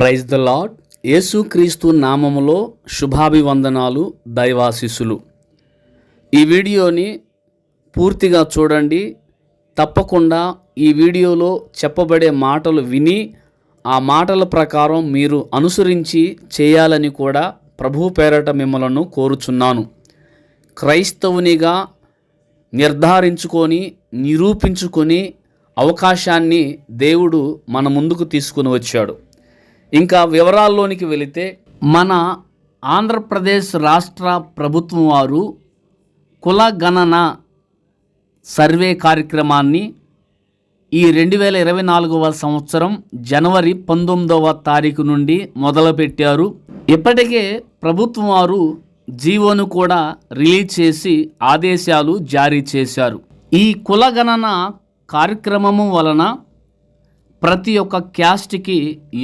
Praise the lord యేసుక్రీస్తు నామములో శుభాభివందనాలు దైవాశిస్సులు. ఈ వీడియోని పూర్తిగా చూడండి. తప్పకుండా ఈ వీడియోలో చెప్పబడే మాటలు విని ఆ మాటల ప్రకారం మీరు అనుసరించి చేయాలని కూడా ప్రభు పేరట మిమ్మలను కోరుచున్నాను. క్రైస్తవునిగా నిర్ధారించుకొని నిరూపించుకొని అవకాశాన్ని దేవుడు మన ముందుకు తీసుకుని వచ్చాడు. ఇంకా వివరాల్లోనికి వెళితే మన ఆంధ్రప్రదేశ్ రాష్ట్ర ప్రభుత్వం వారు కుల గణన సర్వే కార్యక్రమాన్ని ఈ రెండు వేల ఇరవై నాలుగవ సంవత్సరం జనవరి పంతొమ్మిదవ తారీఖు నుండి మొదలుపెట్టారు. ఇప్పటికే ప్రభుత్వం వారు జీవోను కూడా రిలీజ్ చేసి ఆదేశాలు జారీ చేశారు. ఈ కుల గణన కార్యక్రమము వలన ప్రతి ఒక్క క్యాస్ట్కి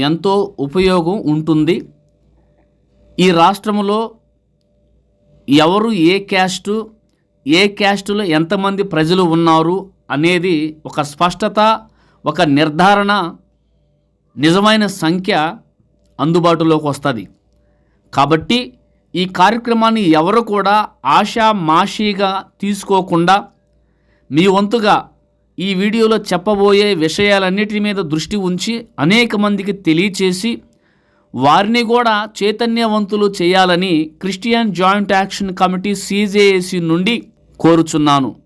ఎంతో ఉపయోగం ఉంటుంది. ఈ రాష్ట్రంలో ఎవరు ఏ క్యాస్టు ఏ క్యాస్టులో ఎంతమంది ప్రజలు ఉన్నారు అనేది ఒక స్పష్టత ఒక నిర్ధారణ నిజమైన సంఖ్య అందుబాటులోకి వస్తుంది. కాబట్టి ఈ కార్యక్రమాన్ని ఎవరు కూడా ఆశామాషీగా తీసుకోకుండా మీ వంతుగా ఈ వీడియోలో చెప్పబోయే విషయాలన్నిటి మీద దృష్టి ఉంచి అనేక మందికి తెలియచేసి వారిని కూడా చైతన్యవంతులు చేయాలని Christian joint action committee CJAC నుండి కోరుచున్నాను.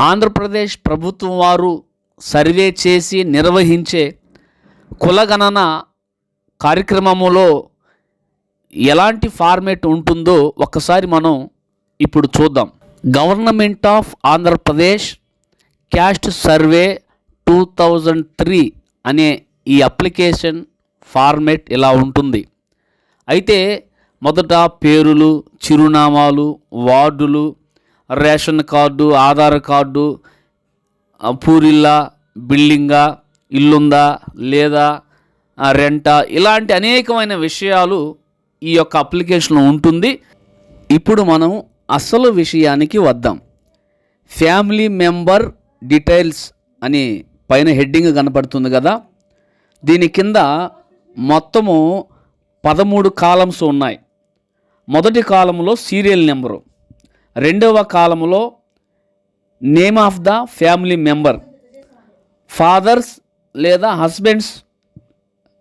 ఆంధ్రప్రదేశ్ ప్రభుత్వం వారు సర్వే చేసి నిర్వహించే కులగణన కార్యక్రమములో ఎలాంటి ఫార్మేట్ ఉంటుందో ఒక్కసారి మనం ఇప్పుడు చూద్దాం. Government of Andhra Pradesh caste survey two thousand three అనే ఈ అప్లికేషన్ ఫార్మేట్ ఇలా ఉంటుంది. అయితే మొదట పేరులు చిరునామాలు వార్డులు రేషన్ కార్డు ఆధార్ కార్డు పూరిల్లా బిల్డింగా ఇల్లుందా లేదా రెంటా ఇలాంటి అనేకమైన విషయాలు ఈ యొక్క అప్లికేషన్లో ఉంటుంది. ఇప్పుడు మనం అసలు విషయానికి వద్దాం. ఫ్యామిలీ మెంబర్ డీటెయిల్స్ అని పైన హెడ్డింగ్ కనపడుతుంది కదా. దీని కింద మొత్తము పదమూడు కాలమ్స్ ఉన్నాయి. మొదటి కాలంలో సీరియల్ నెంబరు రెండవ కాలంలో name of the family member father's లేదా హస్బెండ్స్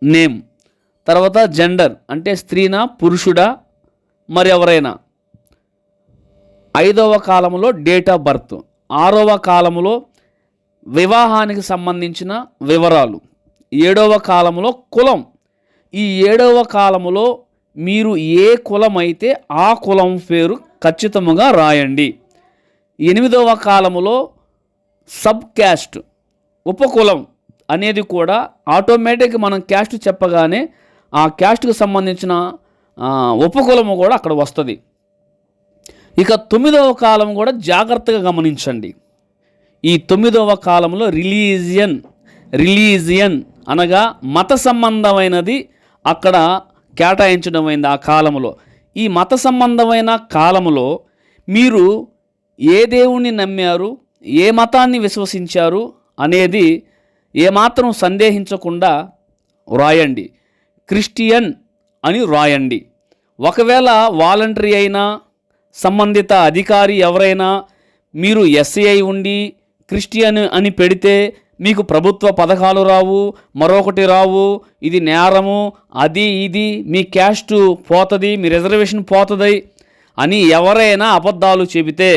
నేమ్ తర్వాత జెండర్ అంటే స్త్రీనా పురుషుడా మరి ఎవరైనా. ఐదవ కాలంలో డేట్ ఆఫ్ బర్త్ ఆరవ కాలంలో వివాహానికి సంబంధించిన వివరాలు. ఏడవ కాలంలో కులం. ఈ ఏడవ కాలములో మీరు ఏ కులం అయితే ఆ కులం పేరు ఖచ్చితముగా రాయండి. ఎనిమిదవ కాలములో సబ్ క్యాస్ట్ ఉపకులం అనేది కూడా ఆటోమేటిక్ మనం క్యాస్ట్ చెప్పగానే ఆ క్యాస్ట్కి సంబంధించిన ఉపకులము కూడా అక్కడ వస్తుంది. ఇక తొమ్మిదవ కాలం కూడా జాగ్రత్తగా గమనించండి. ఈ తొమ్మిదవ కాలంలో రిలీజియన్ రిలీజియన్ అనగా మత సంబంధమైనది అక్కడ కేటాయించడం అయింది ఆ కాలంలో ఈ మత సంబంధమైన కాలంలో మీరు ఏ దేవుణ్ణి నమ్మారు ఏ మతాన్ని విశ్వసించారు అనేది ఏమాత్రం సందేహించకుండా వ్రాయండి. క్రిస్టియన్ అని వ్రాయండి. ఒకవేళ వాలంటరీ అయినా సంబంధిత అధికారి ఎవరైనా మీరు ఎస్ఐ ఉండి క్రిస్టియన్ అని పెడితే మీకు ప్రభుత్వ పథకాలు రావు మరొకటి రావు. ఇది నేరము అది ఇది మీ క్యాస్ట్ పోతుంది మీ రిజర్వేషన్ పోతుంది అని ఎవరైనా అబద్ధాలు చెబితే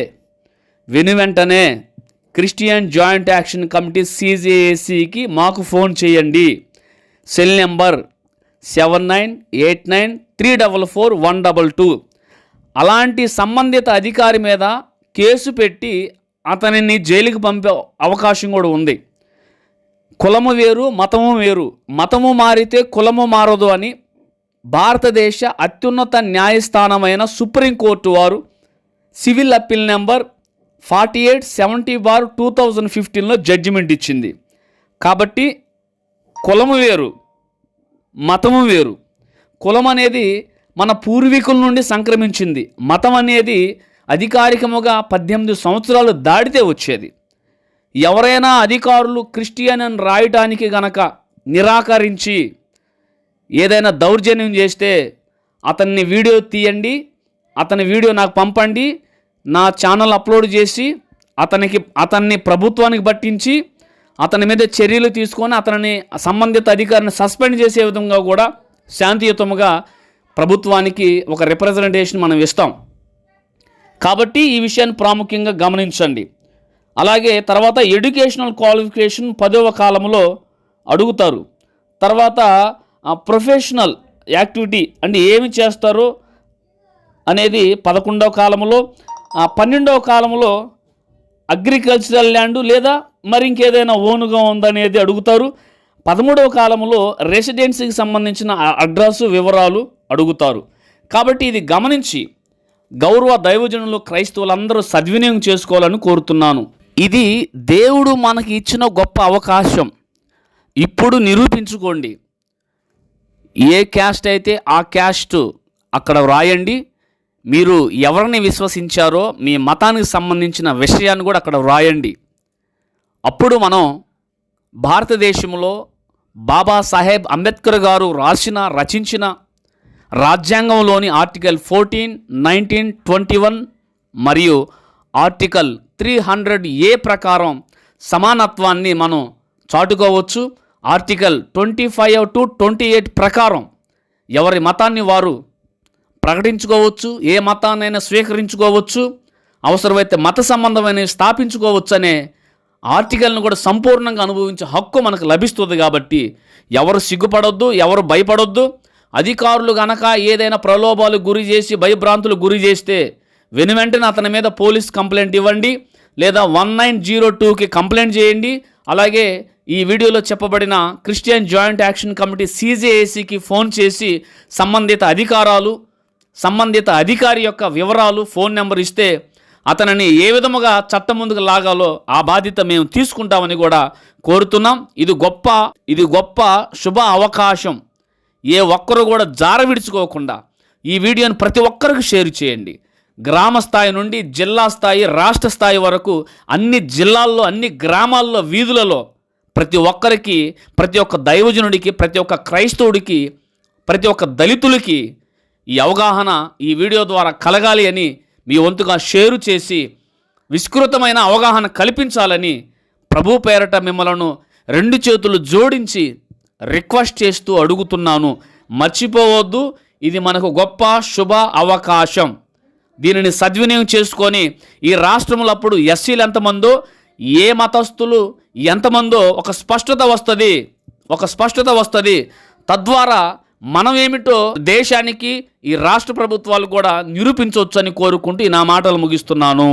వెను వెంటనే క్రిస్టియన్ జాయింట్ యాక్షన్ కమిటీ సీజేఏసీకి మాకు ఫోన్ చేయండి. Cell number seven nine eight nine three double four one double two. అలాంటి సంబంధిత అధికారి మీద కేసు పెట్టి అతనిని జైలుకి పంపే అవకాశం కూడా ఉంది. కులము వేరు మతము వేరు. మతము మారితే కులము మారదు అని భారతదేశ అత్యున్నత న్యాయస్థానమైన సుప్రీంకోర్టు వారు civil appeal number forty eight seventy bar two thousand ఫిఫ్టీన్లో జడ్జిమెంట్ ఇచ్చింది. కాబట్టి కులము వేరు మతము వేరు. కులం అనేది మన పూర్వీకుల నుండి సంక్రమించింది. మతం అనేది అధికారికముగా పద్దెనిమిది సంవత్సరాలు దాటితే వచ్చేది. ఎవరైనా అధికారులు క్రిస్టియన్ అని రాయటానికి గనక నిరాకరించి ఏదైనా దౌర్జన్యం చేస్తే అతన్ని వీడియో తీయండి అతని వీడియో నాకు పంపండి నా ఛానల్ అప్లోడ్ చేసి అతనికి అతన్ని ప్రభుత్వానికి పట్టించి అతని మీద చర్యలు తీసుకొని అతనిని సంబంధిత అధికారిని సస్పెండ్ చేసే విధంగా కూడా శాంతియుతముగా ప్రభుత్వానికి ఒక రిప్రజెంటేషన్ మనం ఇస్తాం. కాబట్టి ఈ విషయాన్ని ప్రాముఖ్యంగా గమనించండి. అలాగే తర్వాత ఎడ్యుకేషనల్ క్వాలిఫికేషన్ పదవ కాలంలో అడుగుతారు. తర్వాత ప్రొఫెషనల్ యాక్టివిటీ అంటే ఏమి చేస్తారో అనేది పదకొండవ కాలంలో పన్నెండవ కాలంలో అగ్రికల్చరల్ ల్యాండ్ లేదా మరి ఇంకేదైనా ఓనుగా ఉందనేది అడుగుతారు. పదమూడవ కాలంలో రెసిడెన్సీకి సంబంధించిన అడ్రస్ వివరాలు అడుగుతారు. కాబట్టి ఇది గమనించి గౌరవ దైవజనులు క్రైస్తవులందరూ సద్వినియోగం చేసుకోవాలని కోరుతున్నాను. ఇది దేవుడు మనకి ఇచ్చిన గొప్ప అవకాశం. ఇప్పుడు నిరూపించుకోండి. ఏ క్యాస్ట్ అయితే ఆ క్యాస్ట్ అక్కడ వ్రాయండి. మీరు ఎవరిని విశ్వసించారో మీ మతానికి సంబంధించిన విషయాన్ని కూడా అక్కడ వ్రాయండి. అప్పుడు మనం భారతదేశంలో బాబాసాహెబ్ అంబేద్కర్ గారు రాసిన రచించిన రాజ్యాంగంలోని article fourteen nineteen twenty one మరియు ఆర్టికల్ త్రీ హండ్రెడ్ ఏ ప్రకారం సమానత్వాన్ని మనం చాటుకోవచ్చు. Article twenty five to twenty eight ప్రకారం ఎవరి మతాన్ని వారు ప్రకటించుకోవచ్చు ఏ మతాన్నైనా స్వీకరించుకోవచ్చు అవసరమైతే మత సంబంధమైన స్థాపించుకోవచ్చు అనే ఆర్టికల్ను కూడా సంపూర్ణంగా అనుభవించే హక్కు మనకు లభిస్తుంది కాబట్టి ఎవరు సిగ్గుపడొద్దు ఎవరు భయపడొద్దు. అధికారులు గనక ఏదైనా ప్రలోభాలు గురి చేసి భయభ్రాంతులు గురి చేస్తే వెను వెంటనే అతని మీద పోలీస్ కంప్లైంట్ ఇవ్వండి లేదా వన్ నైన్ జీరో టూకి కంప్లైంట్ చేయండి. అలాగే ఈ వీడియోలో చెప్పబడిన క్రిస్టియన్ జాయింట్ యాక్షన్ కమిటీ సీజేఏసీకి ఫోన్ చేసి సంబంధిత అధికారాలు సంబంధిత అధికారి యొక్క వివరాలు ఫోన్ నెంబర్ ఇస్తే అతనిని ఏ విధముగా చట్టం ముందుకు లాగాలో ఆ బాధ్యత మేము తీసుకుంటామని కూడా కోరుతున్నాం. ఇది గొప్ప ఇది గొప్ప శుభ అవకాశం. ఏ ఒక్కరు కూడా జార విడుచుకోకుండా ఈ వీడియోను ప్రతి ఒక్కరికి షేర్ చేయండి. గ్రామ స్థాయి నుండి జిల్లా స్థాయి రాష్ట్ర స్థాయి వరకు అన్ని జిల్లాల్లో అన్ని గ్రామాల్లో వీధులలో ప్రతి ఒక్కరికి ప్రతి ఒక్క దైవజనుడికి ప్రతి ఒక్క క్రైస్తవుడికి ప్రతి ఒక్క దళితులకి ఈ అవగాహన ఈ వీడియో ద్వారా కలగాలి అని మీ వంతుగా షేరు చేసి విస్తృతమైన అవగాహన కల్పించాలని ప్రభు పేరట మిమ్మలను రెండు చేతులు జోడించి రిక్వెస్ట్ చేస్తూ అడుగుతున్నాను మర్చిపోవద్దు. ఇది మనకు గొప్ప శుభ అవకాశం. దీనిని సద్వినియోగం చేసుకొని ఈ రాష్ట్రంలో అప్పుడు ఎస్సీలు ఎంతమందో ఏ మతస్థులు ఎంతమందో ఒక స్పష్టత వస్తుంది. ఒక స్పష్టత వస్తుంది. తద్వారా మనం ఏమిటో దేశానికి ఈ రాష్ట్ర ప్రభుత్వాలు కూడా నిరూపించవచ్చు అని కోరుకుంటూ నా మాటలు ముగిస్తున్నాను.